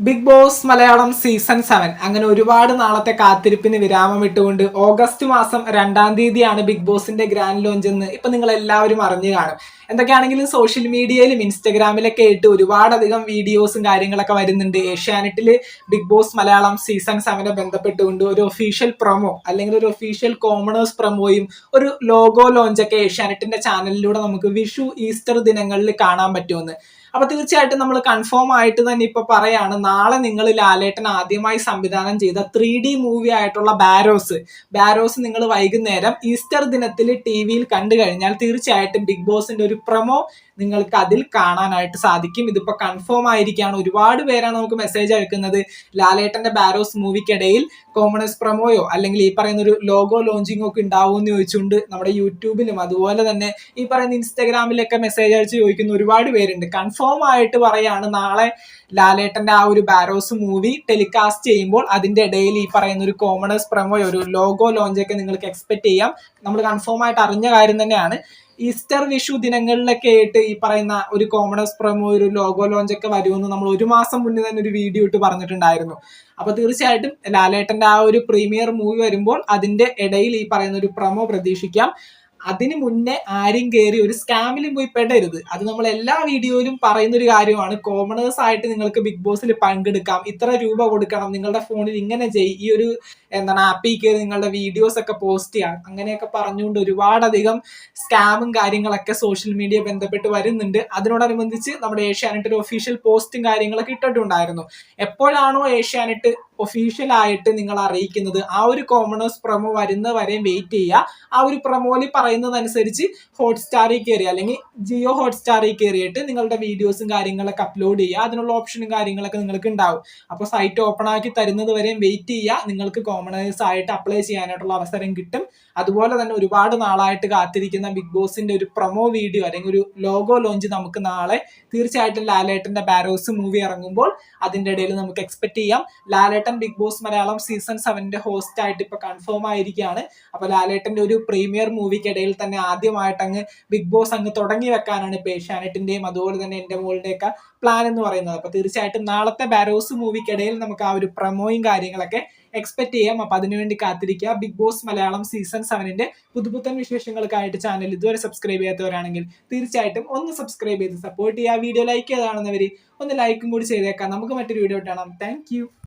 Bigg Boss Malayalam season seven. അങ്ങനെ ഒരുപാട് നാളത്തെ കാത്തിരിപ്പിന് വിരാമം ഇട്ടുകൊണ്ട് ഓഗസ്റ്റ് മാസം രണ്ടാം തീയതിയാണ് ബിഗ് ബോസിന്റെ ഗ്രാൻഡ് ലോഞ്ച് എന്ന് ഇപ്പൊ നിങ്ങൾ എല്ലാവരും അറിഞ്ഞു കാണും. എന്തൊക്കെയാണെങ്കിലും സോഷ്യൽ മീഡിയയിലും ഇൻസ്റ്റഗ്രാമിലൊക്കെ ആയിട്ട് ഒരുപാടധികം വീഡിയോസും കാര്യങ്ങളൊക്കെ വരുന്നുണ്ട്. ഏഷ്യാനെറ്റിൽ ബിഗ് ബോസ് മലയാളം സീസൺ സെവനെ ബന്ധപ്പെട്ടുകൊണ്ട് ഒരു ഒഫീഷ്യൽ പ്രൊമോ അല്ലെങ്കിൽ ഒരു ഒഫീഷ്യൽ കോമണേഴ്സ് പ്രൊമോയും ഒരു ലോഗോ ലോഞ്ചൊക്കെ ഏഷ്യാനെറ്റിന്റെ ചാനലിലൂടെ നമുക്ക് വിഷു ഈസ്റ്റർ ദിനങ്ങളിൽ കാണാൻ പറ്റുമെന്ന്. അപ്പൊ തീർച്ചയായിട്ടും നമ്മൾ കൺഫേം ആയിട്ട് തന്നെ ഇപ്പൊ പറയാണ് നാളെ നിങ്ങൾ ലാലേട്ടൻ ആദ്യമായി സംവിധാനം ചെയ്ത ത്രീ ഡി മൂവി ആയിട്ടുള്ള ബാരോസ്. ബാരോസ് നിങ്ങൾ വൈകുന്നേരം ഈസ്റ്റർ ദിനത്തിൽ ടി വിയിൽ കണ്ടു കഴിഞ്ഞാൽ തീർച്ചയായിട്ടും ബിഗ് ബോസിന്റെ ഒരു പ്രൊമോ നിങ്ങൾക്ക് അതിൽ കാണാനായിട്ട് സാധിക്കും. ഇതിപ്പോ കൺഫേം ആയിരിക്കുകയാണ്. ഒരുപാട് പേരാണ് നമുക്ക് മെസ്സേജ് അയക്കുന്നത്. ലാലേട്ടന്റെ ബാരോസ് മൂവിക്കിടയിൽ കോമണേഴ്സ് പ്രൊമോയോ അല്ലെങ്കിൽ ഈ പറയുന്ന ഒരു ലോഗോ ലോഞ്ചിങ് ഒക്കെ ഉണ്ടാവുമെന്ന് ചോദിച്ചുകൊണ്ട് നമ്മുടെ യൂട്യൂബിലും അതുപോലെ തന്നെ ഈ പറയുന്ന ഇൻസ്റ്റാഗ്രാമിലൊക്കെ മെസ്സേജ് അയച്ച് ചോദിക്കുന്ന ഒരുപാട് പേരുണ്ട്. കൺഫേം ആയിട്ട് പറയാണ് നാളെ ലാലേട്ടന്റെ ആ ഒരു ബാരോസ് മൂവി ടെലികാസ്റ്റ് ചെയ്യുമ്പോൾ അതിന്റെ ഇടയിൽ ഈ പറയുന്ന ഒരു കോമണേഴ്സ് പ്രൊമോയോ ഒരു ലോഗോ ലോഞ്ചൊക്കെ നിങ്ങൾക്ക് എക്സ്പെക്ട് ചെയ്യാം. നമ്മൾ കൺഫേം ആയിട്ട് അറിഞ്ഞ കാര്യം തന്നെയാണ്. ഈസ്റ്റർ വിഷു ദിനങ്ങളിലൊക്കെ ആയിട്ട് പറയുന്ന ഒരു കോമഡസ് പ്രൊമോ ഒരു ലോഗോ ലോഞ്ച് ഒക്കെ വരുമെന്ന് നമ്മൾ ഒരു മാസം മുന്നേ തന്നെ ഒരു വീഡിയോ ഇട്ട് പറഞ്ഞിട്ടുണ്ടായിരുന്നു. അപ്പൊ തീർച്ചയായിട്ടും ലാലേട്ടന്റെ ആ ഒരു പ്രീമിയർ മൂവി വരുമ്പോൾ അതിന്റെ ഇടയിൽ ഈ പറയുന്ന ഒരു പ്രൊമോ പ്രതീക്ഷിക്കാം. അതിന് മുന്നേ ആരും കയറി ഒരു സ്കാമിലും പോയി പെടരുത് അത് നമ്മൾ എല്ലാ വീഡിയോയിലും പറയുന്ന ഒരു കാര്യമാണ്. കോമണേഴ്സ് ആയിട്ട് നിങ്ങൾക്ക് ബിഗ് ബോസിൽ പങ്കെടുക്കാം. ഇത്ര രൂപ കൊടുക്കണം. നിങ്ങളുടെ ഫോണിൽ ഇങ്ങനെ ചെയ് ഈ ഒരു എന്താണ് ആപ്പിൽ കയറി നിങ്ങളുടെ വീഡിയോസ് ഒക്കെ പോസ്റ്റ് ചെയ്യാം. അങ്ങനെയൊക്കെ പറഞ്ഞുകൊണ്ട് ഒരുപാടധികം സ്കാമും കാര്യങ്ങളൊക്കെ സോഷ്യൽ മീഡിയ ബന്ധപ്പെട്ട് വരുന്നുണ്ട്. അതിനോടനുബന്ധിച്ച് നമ്മുടെ ഏഷ്യാനെറ്റ് ഒരു ഒഫീഷ്യൽ പോസ്റ്റും കാര്യങ്ങളൊക്കെ ഇട്ടിട്ടുണ്ടായിരുന്നു. എപ്പോഴാണോ ഏഷ്യാനെറ്റ് ഒഫീഷ്യൽ ആയിട്ട് നിങ്ങൾ അറിയിക്കുന്നത്. ആ ഒരു കോമണേഴ്സ് പ്രൊമോ വരുന്ന വരെയും വെയിറ്റ് ചെയ്യുക. ആ ഒരു പ്രൊമോയിൽ പറയുന്നതനുസരിച്ച് ഹോട്ട്സ്റ്റാറിൽ കയറി അല്ലെങ്കിൽ ജിയോ ഹോട്ട്സ്റ്റാറിൽ കയറിയിട്ട് നിങ്ങളുടെ വീഡിയോസും കാര്യങ്ങളൊക്കെ അപ്ലോഡ് ചെയ്യുക. അതിനുള്ള ഓപ്ഷനും കാര്യങ്ങളൊക്കെ നിങ്ങൾക്ക് ഉണ്ടാവും. അപ്പോൾ സൈറ്റ് ഓപ്പൺ ആക്കി തരുന്നത് വരെയും വെയിറ്റ് ചെയ്യുക. നിങ്ങൾക്ക് കോമണേഴ്സ് ആയിട്ട് അപ്ലൈ ചെയ്യാനായിട്ടുള്ള അവസരം കിട്ടും. അതുപോലെ തന്നെ ഒരുപാട് നാളായിട്ട് കാത്തിരിക്കുന്ന ബിഗ് ബോസിന്റെ ഒരു പ്രൊമോ വീഡിയോ അല്ലെങ്കിൽ ഒരു ലോഗോ ലോഞ്ച് നമുക്ക് നാളെ തീർച്ചയായിട്ടും ലാലേട്ടന്റെ ബാരോസ് മൂവി ഇറങ്ങുമ്പോൾ അതിന്റെ ഇടയിൽ നമുക്ക് എക്സ്പെക്ട് ചെയ്യാം. Lalettan Bigg Boss Malayalam season സെവന്റെ host ആയിട്ട് ഇപ്പൊ കൺഫേം ആയിരിക്കുകയാണ്. അപ്പൊ ലാലേട്ടന്റെ ഒരു പ്രീമിയർ മൂവിക്കിടയിൽ തന്നെ ആദ്യമായിട്ട് അങ്ങ് ബിഗ് ബോസ് അങ്ങ് തുടങ്ങി വെക്കാനാണ് ഇപ്പൊ ഏഷ്യാനെറ്റിന്റെയും അതുപോലെ തന്നെ എന്റെ മോളുടെയൊക്കെ പ്ലാൻ എന്ന് പറയുന്നത്. അപ്പൊ തീർച്ചയായിട്ടും നാളത്തെ ബാരോസ് മൂവിക്കിടയിൽ നമുക്ക് ആ ഒരു പ്രമോയും കാര്യങ്ങളൊക്കെ എക്സ്പെക്ട് ചെയ്യാം. അപ്പൊ അതിനുവേണ്ടി കാത്തിരിക്കുക. ബിഗ് ബോസ് മലയാളം സീസൺ സെവനിന്റെ പുതുപുത്തൻ വിശേഷങ്ങൾക്കായിട്ട് ചാനൽ ഇതുവരെ സബ്സ്ക്രൈബ് ചെയ്യാത്തവരാണെങ്കിൽ തീർച്ചയായിട്ടും ഒന്ന് സബ്സ്ക്രൈബ് ചെയ്ത് സപ്പോർട്ട് ചെയ്യുക. വീഡിയോ ലൈക്ക് ചെയ്താണെന്നവർ ഒന്ന് ലൈക്കും കൂടി ചെയ്തേക്കാം. നമുക്ക് മറ്റൊരു വീഡിയോ കാണാം. താങ്ക്